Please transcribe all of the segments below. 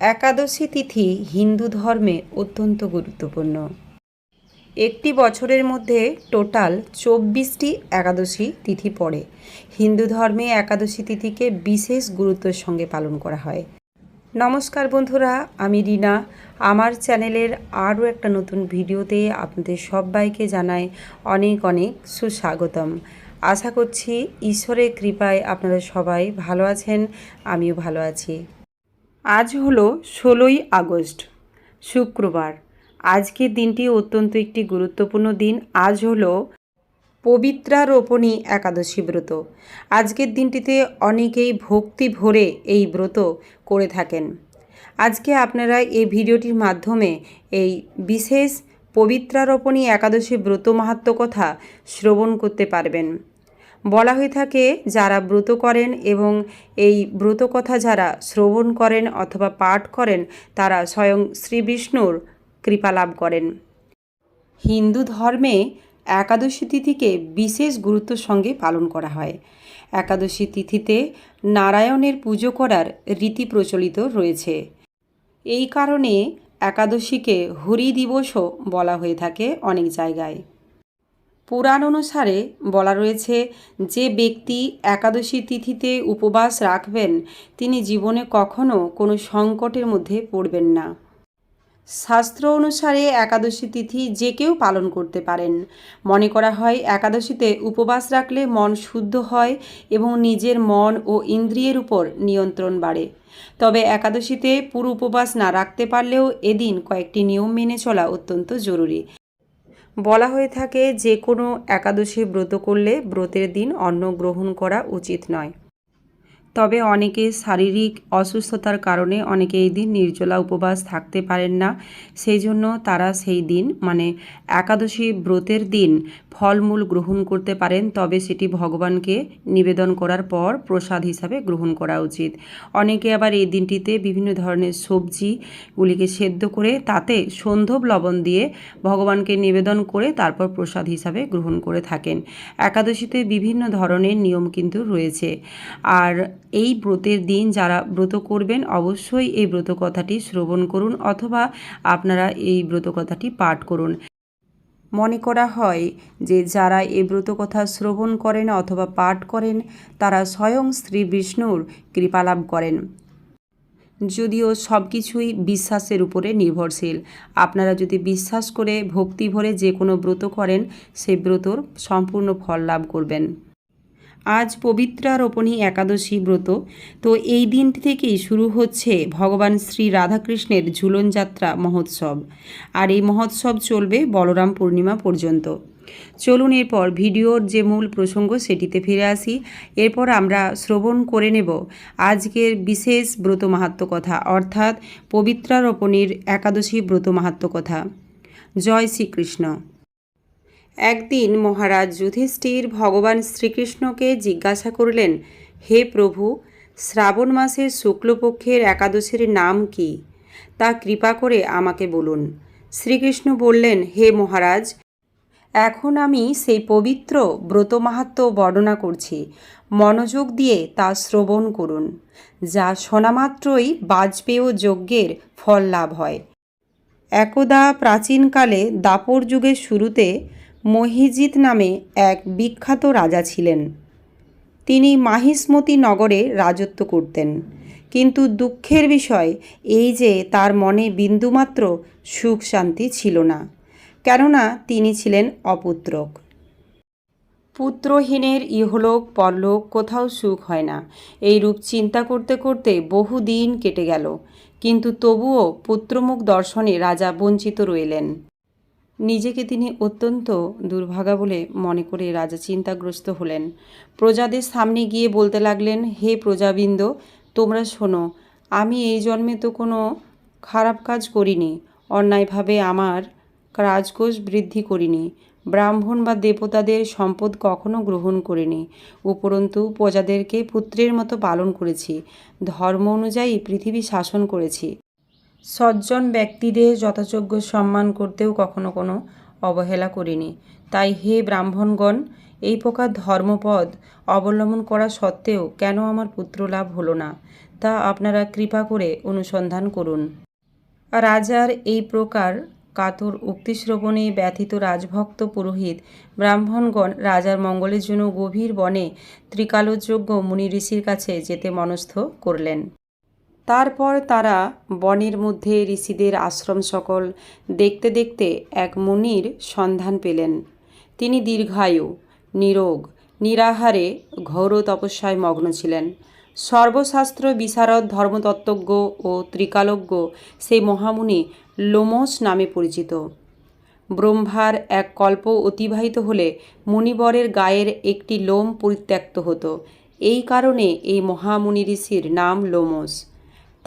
একাদশী তিথি হিন্দু ধর্মে অত্যন্ত গুরুত্বপূর্ণ। একটি বছরের মধ্যে টোটাল চব্বিশটি একাদশী তিথি পড়ে। হিন্দু ধর্মে একাদশী তিথিকে বিশেষ গুরুত্বের সঙ্গে পালন করা হয়। নমস্কার বন্ধুরা, আমি রিনা। আমার চ্যানেলের আরও একটা নতুন ভিডিওতে আপনাদের সবাইকে জানাই অনেক অনেক সুস্বাগতম। আশা করছি ঈশ্বরের কৃপায় আপনারা সবাই ভালো আছেন, আমিও ভালো আছি। আজ হলো ষোলোই আগস্ট, শুক্রবার। আজকের দিনটি অত্যন্ত একটি গুরুত্বপূর্ণ দিন। আজ হলো পবিত্রারোপণী একাদশী ব্রত। আজকের দিনটিতে অনেকেই ভক্তি ভরে এই ব্রত করে থাকেন। আজকে আপনারা এই ভিডিওটির মাধ্যমে এই বিশেষ পবিত্রারোপণী একাদশী ব্রত মাহাত্ম কথা শ্রবণ করতে পারবেন। বলা হয়ে থাকে, যারা ব্রত করেন এবং এই ব্রত কথা যারা শ্রবণ করেন অথবা পাঠ করেন, তারা স্বয়ং শ্রী বিষ্ণুর কৃপা লাভ করেন। হিন্দু ধর্মে একাদশী তিথিকে বিশেষ গুরুত্বর সঙ্গে পালন করা হয়। একাদশী তিথিতে নারায়ণের পুজো করার রীতি প্রচলিত রয়েছে। এই কারণে একাদশীকে হরি দিবসও বলা হয়ে থাকে অনেক জায়গায়। পুরাণ অনুসারে বলা রয়েছে, যে ব্যক্তি একাদশী তিথিতে উপবাস রাখবেন, তিনি জীবনে কখনো কোনো সংকটের মধ্যে পড়বেন না। শাস্ত্র অনুসারে একাদশী তিথি যে কেউ পালন করতে পারেন। মনে করা হয়, একাদশীতে উপবাস রাখলে মন শুদ্ধ হয় এবং নিজের মন ও ইন্দ্রিয়ের উপর নিয়ন্ত্রণ বাড়ে। তবে একাদশীতে পুরো উপবাস না রাখতে পারলেও এদিন কয়েকটি নিয়ম মেনে চলা অত্যন্ত জরুরি। বলা হয়ে থাকে যে কোনো একাদশী ব্রত করলে ব্রতের দিন অন্ন গ্রহণ করা উচিত নয়। তবে অনেকে শারীরিক অসুস্থতার কারণে অনেকে এই দিন নির্জলা উপবাস থাকতে পারেন না। সেই জন্য তারা সেই দিন মানে একাদশী ব্রতের দিন, ফলমূল গ্রহণ করতে পারেন। তবে সেটি ভগবানকে নিবেদন করার পর প্রসাদ হিসাবে গ্রহণ করা উচিত। অনেকে আবার এই দিনটিতে বিভিন্ন ধরনের সবজিগুলিকে সেদ্ধ করে তাতে সন্ধব লবণ দিয়ে ভগবানকে নিবেদন করে তারপর প্রসাদ হিসাবে গ্রহণ করে থাকেন। একাদশীতে বিভিন্ন ধরনের নিয়ম কিন্তু রয়েছে। আর এই ব্রতের দিন যারা ব্রত করবেন, অবশ্যই এই ব্রত কথাটি শ্রবণ করুন অথবা আপনারা এই ব্রত কথাটি পাঠ করুন। মনে করা হয় যে যারা এই ব্রত কথা শ্রবণ করেন অথবা পাঠ করেন, তারা স্বয়ং শ্রী বিষ্ণুর কৃপালাভ করেন। যদিও সব কিছুই বিশ্বাসের উপরে নির্ভরশীল। আপনারা যদি বিশ্বাস করে ভক্তি ভরে যে কোনো ব্রত করেন সেই ব্রতর সম্পূর্ণ ফল লাভ করবেন। আজ পবিত্রারোপণী একাদশী ব্রত। তো এই দিনটি থেকেই শুরু হচ্ছে ভগবান শ্রী রাধাকৃষ্ণের ঝুলন যাত্রা মহোৎসব। আর এই মহোৎসব চলবে বলরাম পূর্ণিমা পর্যন্ত। চলুন এরপর ভিডিওর যে মূল প্রসঙ্গ সেটিতে ফিরে আসি। এরপর আমরা শ্রবণ করে নেব আজকের বিশেষ ব্রত মাহাত্ম কথা, অর্থাৎ পবিত্রারোপণীর একাদশী ব্রত মাহাত্ম কথা। জয় শ্রীকৃষ্ণ। একদিন মহারাজ যুধিষ্ঠির ভগবান শ্রীকৃষ্ণকে জিজ্ঞাসা করলেন, হে প্রভু, শ্রাবণ মাসের শুক্লপক্ষের একাদশীর নাম কি? তা কৃপা করে আমাকে বলুন। শ্রীকৃষ্ণ বললেন, হে মহারাজ, এখন আমি সেই পবিত্র ব্রত মাহাত্ম বর্ণনা করছি। মনোযোগ দিয়ে তা শ্রবণ করুন, যা শোনামাত্রই বাজপেয় যজ্ঞের ফল লাভ হয়। একদা প্রাচীনকালে দাপর যুগের শুরুতে মহিজিৎ নামে এক বিখ্যাত রাজা ছিলেন। তিনি মাহিসমতি নগরে রাজত্ব করতেন। কিন্তু দুঃখের বিষয় এই যে তার মনে বিন্দুমাত্র সুখ শান্তি ছিল না, কেননা তিনি ছিলেন অপুত্রক। পুত্রহীনের ইহলোক পরলোক কোথাও সুখ হয় না। এই রূপ চিন্তা করতে করতে বহু দিন কেটে গেল। কিন্তু তবুও পুত্রমুখ দর্শনে রাজা বঞ্চিত রইলেন। নিজেকে তিনি অত্যন্ত দুর্ভাগা বলে মনে করে রাজা চিন্তাগ্রস্ত হলেন। প্রজাদের সামনে গিয়ে বলতে লাগলেন, হে প্রজাবৃন্দ, তোমরা শোনো, আমি এই জন্মে তো কোনো খারাপ কাজ করিনি, অন্যায়ভাবে আমার রাজকোষ বৃদ্ধি করিনি, ব্রাহ্মণ বা দেবতাদের সম্পদ কখনো গ্রহণ করিনি, উপরন্তু প্রজাদেরকে পুত্রের মতো পালন করেছি, ধর্ম অনুযায়ী পৃথিবী শাসন করেছি। সজ্জন ব্যক্তিদের যথাযোগ্য সম্মান করতেও কখনো কোনো অবহেলা করিনি। তাই হে ব্রাহ্মণগণ, এই প্রকার ধর্মপদ অবলম্বন করা সত্ত্বেও কেন আমার পুত্র লাভ হলো না? তা আপনারা কৃপা করে অনুসন্ধান করুন। রাজার এই প্রকার কাতর উক্তি শ্রবণে ব্যথিত রাজভক্ত পুরোহিত ব্রাহ্মণগণ রাজার মঙ্গলের জন্য গভীর বনে ত্রিকালোযোগ্য মুনি ঋষির কাছে যেতে মনস্থ করলেন। তারপর তারা বনের মধ্যে ঋষিদের আশ্রম সকল দেখতে দেখতে এক মুনির সন্ধান পেলেন। তিনি দীর্ঘায়ু, নিরোগ, নিরাহারে ঘোর তপস্যায় মগ্ন ছিলেন। সর্বশাস্ত্র, বিশারদ, ধর্মতত্ত্বজ্ঞ ও ত্রিকালজ্ঞ সেই মহামুনি লোমস নামে পরিচিত। ব্রহ্মার এক কল্প অতিবাহিত হলে মুনিবরের গায়ের একটি লোম পরিত্যক্ত হতো। এই কারণে এই মহামুনি ঋষির নাম লোমস।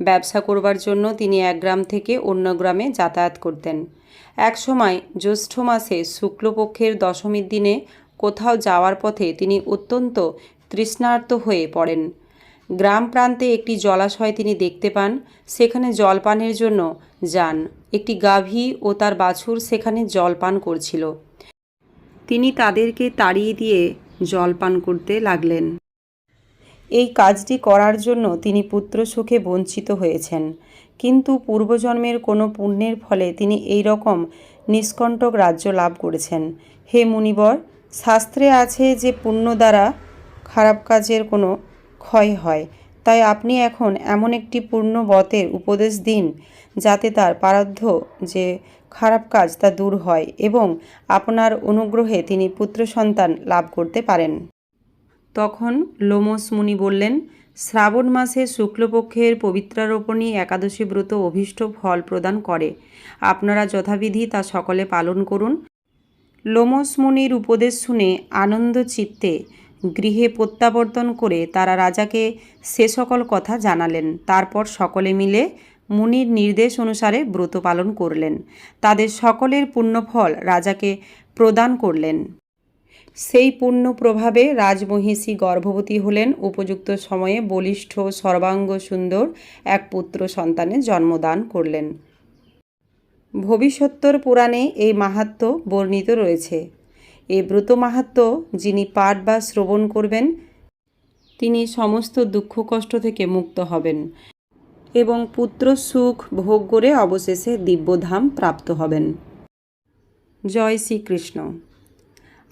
ব্যবসা করবার জন্য তিনি এক গ্রাম থেকে অন্য গ্রামে যাতায়াত করতেন। এক সময় জ্যৈষ্ঠ মাসে শুক্লপক্ষের দশমীর দিনে কোথাও যাওয়ার পথে তিনি অত্যন্ত তৃষ্ণার্ত হয়ে পড়েন। গ্রাম প্রান্তে একটি জলাশয় তিনি দেখতে পান, সেখানে জলপানের জন্য যান। একটি গাভী ও তার বাছুর সেখানে জলপান করছিল। তিনি তাদেরকে তাড়িয়ে দিয়ে জলপান করতে লাগলেন। এই কাজটি করার জন্য তিনি পুত্র সুখে বঞ্চিত হয়েছেন। কিন্তু পূর্বজন্মের কোনো পুণ্যের ফলে তিনি এই রকম নিষ্কণ্টক রাজ্য লাভ করেছেন। হে মুনিবর, শাস্ত্রে আছে যে পুণ্য দ্বারা খারাপ কাজের কোনো ক্ষয় হয়। তাই আপনি এখন এমন একটি পূর্ণ বতের উপদেশ দিন, যাতে তার পারাধ্য যে খারাপ কাজ তা দূর হয় এবং আপনার অনুগ্রহে তিনি পুত্র সন্তান লাভ করতে পারেন। তখন লোমস মুনি বললেন, শ্রাবণ মাসে শুক্লপক্ষের পবিত্রারোপণী একাদশী ব্রত অভীষ্ট ফল প্রদান করে। আপনারা যথাবিধি তা সকলে পালন করুন লোমস মুনির উপদেশ শুনে আনন্দ চিত্তে গৃহে প্রত্যাবর্তন করে তারা রাজাকে সে সকল কথা জানালেন। তারপর সকলে মিলে মুনির নির্দেশ অনুসারে ব্রত পালন করলেন। তাদের সকলের পুণ্যফল রাজাকে প্রদান করলেন। সেই পুণ্য প্রভাবে রাজমহিষী গর্ভবতী হলেন। উপযুক্ত সময়ে বলিষ্ঠ, সর্বাঙ্গ, সুন্দর এক পুত্র সন্তানের জন্মদান করলেন। ভবিষ্যত্তর পুরাণে এই মাহাত্ম বর্ণিত রয়েছে। এই ব্রত মাহাত্ম যিনি পাঠ বা শ্রবণ করবেন, তিনি সমস্ত দুঃখ কষ্ট থেকে মুক্ত হবেন এবং পুত্র সুখ ভোগ করে অবশেষে দিব্যধাম প্রাপ্ত হবেন। জয় শ্রীকৃষ্ণ।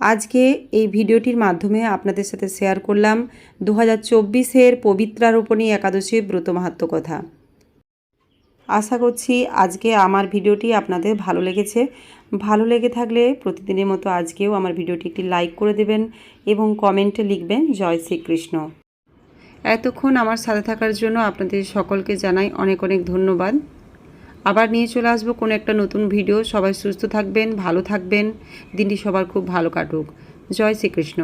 আজকে এই ভিডিওটির মাধ্যমে আপনাদের সাথে শেয়ার করলাম দু হাজার চব্বিশের পবিত্রারোপণী একাদশী ব্রত মাহাত্ম কথা। আশা করছি আজকে আমার ভিডিওটি আপনাদের ভালো লেগেছে। ভালো লেগে থাকলে প্রতিদিনের মতো আজকেও আমার ভিডিওটি একটি লাইক করে দেবেন এবং কমেন্টে লিখবেন, জয় শ্রীকৃষ্ণ। এতক্ষণ আমার সাথে থাকার জন্য আপনাদের সকলকে জানাই অনেক অনেক ধন্যবাদ। আবার নিয়ে চলে আসব কোনো একটা নতুন ভিডিও। সবাই সুস্থ থাকবেন, ভালো থাকবেন। দিনটি সবার খুব ভালো কাটুক। জয় শ্রীকৃষ্ণ।